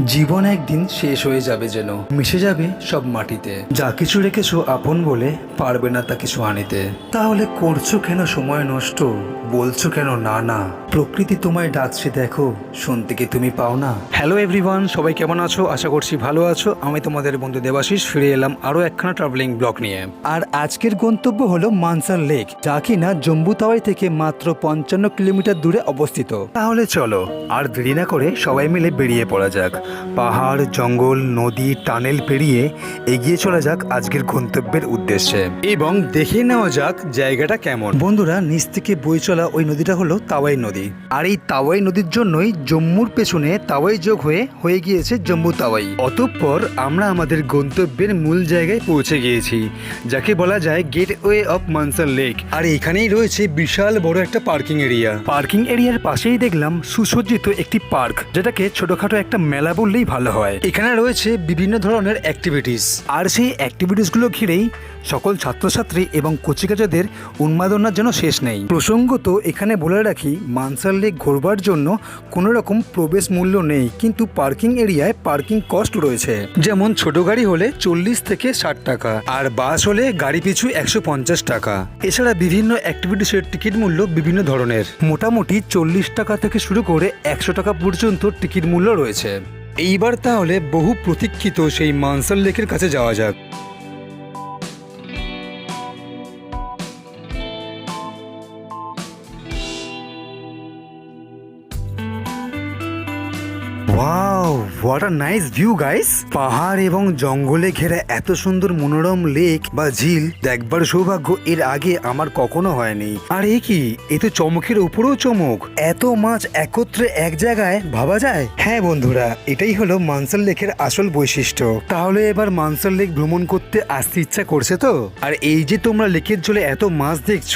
জীবন একদিন শেষ হয়ে যাবে যেন। মিশে যাবে সব মাটিতে। যা কিছু রেখেছো আপন বলে পারবে না তা কিছু আনিতে তাহলে করছ কেন সময় নষ্ট? বলছো কেন না না? প্রকৃতি তোমায় ডাকছে দেখো, শুনতে কি তুমি পাও না? হ্যালো এভরিওয়ান সবাই কেমন আছো? আশা করছি ভালো আছো। আমি তোমাদের বন্ধু দেবাশিস, ফিরে এলাম আরও একখানা ট্রাভেলিং ব্লক নিয়ে। আর আজকের গন্তব্য হলো মানসার লেক যা কিনা জম্বু তাওয়াই থেকে মাত্র পঞ্চান্ন কিলোমিটার দূরে অবস্থিত। তাহলে চলো, আর দেরি না করে সবাই মিলে বেরিয়ে পড়া যাক। পাহাড়, জঙ্গল, নদী, টানেল পেরিয়ে এগিয়ে চলা যাক আজকের গন্তব্যের উদ্দেশ্যে। এবং দেখে নেওয়া যাক জায়গাটা কেমন। বন্ধুরা, নিচ থেকে বই চলা ওই নদীটা হলো তাওয়াই নদী। আর এই তাওয়াই নদীর জন্যই জম্মুর পেছনে তাওয়াই যোগ হয়ে হয়ে গিয়েছে জম্মু তাওয়াই। অতঃপর আমরা আমাদের গন্তব্যের মূল জায়গায় পৌঁছে গিয়েছি, যাকে বলা যায় গেটওয়ে অফ মানসার লেক। আর এখানেই রয়েছে বিশাল বড় একটা পার্কিং এরিয়া। পার্কিং এরিয়ার পাশেই দেখলাম সুসজ্জিত একটি পার্ক, যেটাকে ছোটখাটো একটা মেলা বললেই ভালো হয়। এখানে রয়েছে বিভিন্ন ধরনের অ্যাক্টিভিটিস আর সেই অ্যাক্টিভিটিসগুলো ঘিরেই সকল ছাত্রছাত্রী এবং কচিকাচাদের উন্মাদনার যেন শেষ নেই। প্রসঙ্গত, এখানে বলে রাখি মানসার লেক ঘোরবার জন্য কোনো রকম প্রবেশ মূল্য নেই, কিন্তু পার্কিং এরিয়ায় পার্কিং কস্ট রয়েছে। যেমন ছোট গাড়ি হলে চল্লিশ থেকে ষাট টাকা, আর বাস হলে গাড়ি পিছু একশো পঞ্চাশ টাকা। এছাড়া বিভিন্ন অ্যাক্টিভিটিসের টিকিট মূল্য বিভিন্ন ধরনের। মোটামুটি চল্লিশ টাকা থেকে শুরু করে একশো টাকা পর্যন্ত টিকিট মূল্য রয়েছে। এইবার তাহলে বহু প্রতীক্ষিত সেই মানসার লেকের কাছে যাওয়া যাক। Wow what a nice view guys পাহাড় এবং জঙ্গলে ঘেরা এত সুন্দর মনোরম লেক বা ঝিল দেখবার সৌভাগ্য এর আগে আমার কখনো হয়নি। আর এ কি? এ তো চমকের উপরেও চমক। এত মাছ একত্রে এক জায়গায়, ভাবা যায়? হ্যাঁ বন্ধুরা, এটাই হলো মানসার লেকের আসল বৈশিষ্ট্য। তাহলে এবার মানসার লেক ভ্রমণ করতে আসতে ইচ্ছা করছে তো? আর এই যে তোমরা লেকের জলে এত মাছ দেখছ,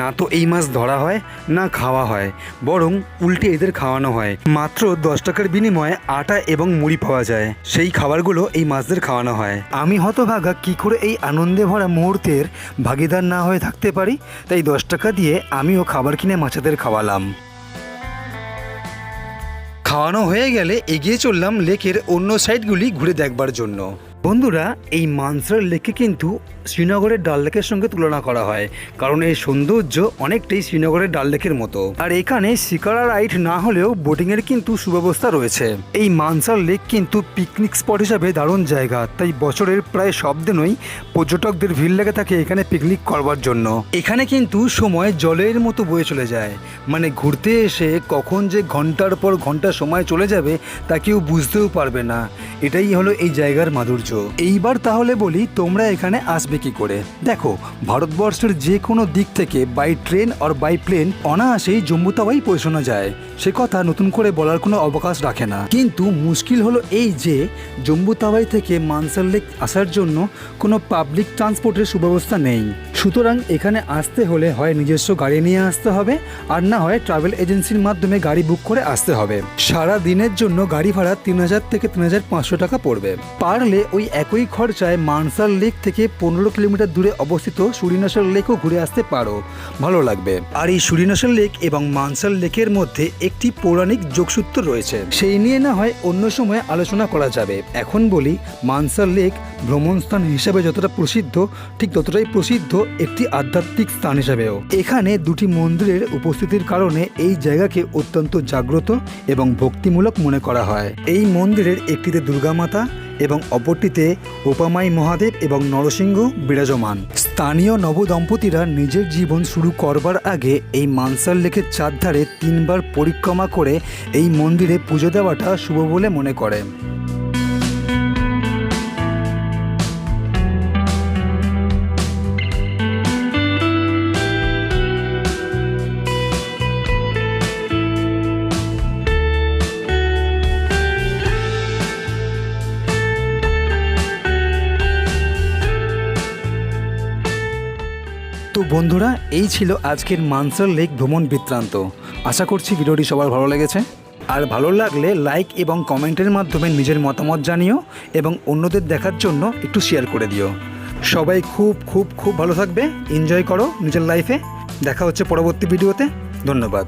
না তো এই মাছ ধরা হয়, না খাওয়া হয়, বরং উল্টে এদের খাওয়ানো হয়। মাত্র দশ টাকার বিনিময়ে আটা এবং মুড়ি পাওয়া যায়। সেই খাবারগুলো এই মাছদের খাওয়ানো হয়। আমি হতভাগা কি করে এই আনন্দে ভরা মুহূর্তের ভাগিদার না হয়ে থাকতে পারি? তাই দশ টাকা দিয়ে আমিও খাবার কিনে মাছাদের খাওয়ালাম। খাওয়ানো হয়ে গেলে এগিয়ে চললাম লেকের অন্য সাইডগুলি ঘুরে দেখবার জন্য। বন্ধুরা, এই মানসার লেককে কিন্তু শ্রীনগরের ডাল লেকের সঙ্গে তুলনা করা হয়, কারণ এই সৌন্দর্য অনেকটাই শ্রীনগরের ডাল লেকের মতো। আর এখানে শিকারা রাইড না হলেও বোটিংয়ের কিন্তু সুব্যবস্থা রয়েছে। এই মানসার লেক কিন্তু পিকনিক স্পট হিসাবে দারুণ জায়গা, তাই বছরের প্রায় সব দিনই পর্যটকদের ভিড় লেগে থাকে এখানে পিকনিক করবার জন্য। এখানে কিন্তু সময় জলের মতো বয়ে চলে যায় মানে ঘুরতে এসে কখন যে ঘণ্টার পর ঘণ্টা সময় চলে যাবে তা কেউ বুঝতেও পারবে না। এটাই হলো এই জায়গার মাধুর্য। এইবার তাহলে বলি তোমরা এখানে আসবে কি করে? দেখো, ভারতবর্ষের যে কোনো দিক থেকে বাই ট্রেন আর বাই প্লেন অনায়াসেই জম্মু তাওয়াই পৌঁছানো যায়। সে কথা নতুন করে বলার কোনো অবকাশ রাখে না। কিন্তু মুশকিল হলো এই যে, জম্মু তাওয়াই থেকে মানসার লেক আসার জন্য কোনো পাবলিক ট্রান্সপোর্টের সুব্যবস্থা নেই। সুতরাং এখানে আসতে হলে হয় নিজস্ব গাড়ি নিয়ে আসতে হবে, আর না হয় ট্রাভেল এজেন্সির মাধ্যমে গাড়ি বুক করে আসতে হবে। সারা দিনের জন্য গাড়ি ভাড়া তিন হাজার থেকে তিন হাজার পাঁচশো টাকা পড়বে। পারলে ওই একই খরচায় মানসার লেক থেকে পনেরো কিলোমিটার দূরে অবস্থিত সুরিনাসর লেকও ঘুরে আসতে পারো। ভালো লাগবে। আর এই সুরিনাসর লেক এবং মানসার লেকের মধ্যে একটি পৌরাণিক যোগসূত্র রয়েছে। সেই নিয়ে না হয় অন্য সময় আলোচনা করা যাবে। এখন বলি মানসার লেক ভ্রমণ স্থান হিসাবে যতটা প্রসিদ্ধ, ঠিক ততটাই প্রসিদ্ধ একটি আধ্যাত্মিক স্থান হিসাবেও। এখানে দুটি মন্দিরের উপস্থিতির কারণে এই জায়গাকে অত্যন্ত জাগ্রত এবং ভক্তিমূলক মনে করা হয়। এই মন্দিরের একটিতে দুর্গা মাতা এবং অপরটিতে ওপামাই মহাদেব এবং নরসিংহ বিরাজমান। স্থানীয় নবদম্পতিরা নিজের জীবন শুরু করবার আগে এই মানসার লেকের চারধারে তিনবার পরিক্রমা করে এই মন্দিরে পুজো দেওয়াটা শুভ বলে মনে করে। বন্ধুরা, এই ছিল আজকের মানসার লেক ভ্রমণ বৃত্তান্ত। আশা করছি ভিডিওটি সবার ভালো লেগেছে। আর ভালো লাগলে লাইক এবং কমেন্টের মাধ্যমে নিজের মতামত জানিও এবং অন্যদের দেখার জন্য একটু শেয়ার করে দিও। সবাই খুব খুব খুব ভালো থাকবে। এনজয় করো নিজের লাইফে দেখা হচ্ছে পরবর্তী ভিডিওতে। ধন্যবাদ।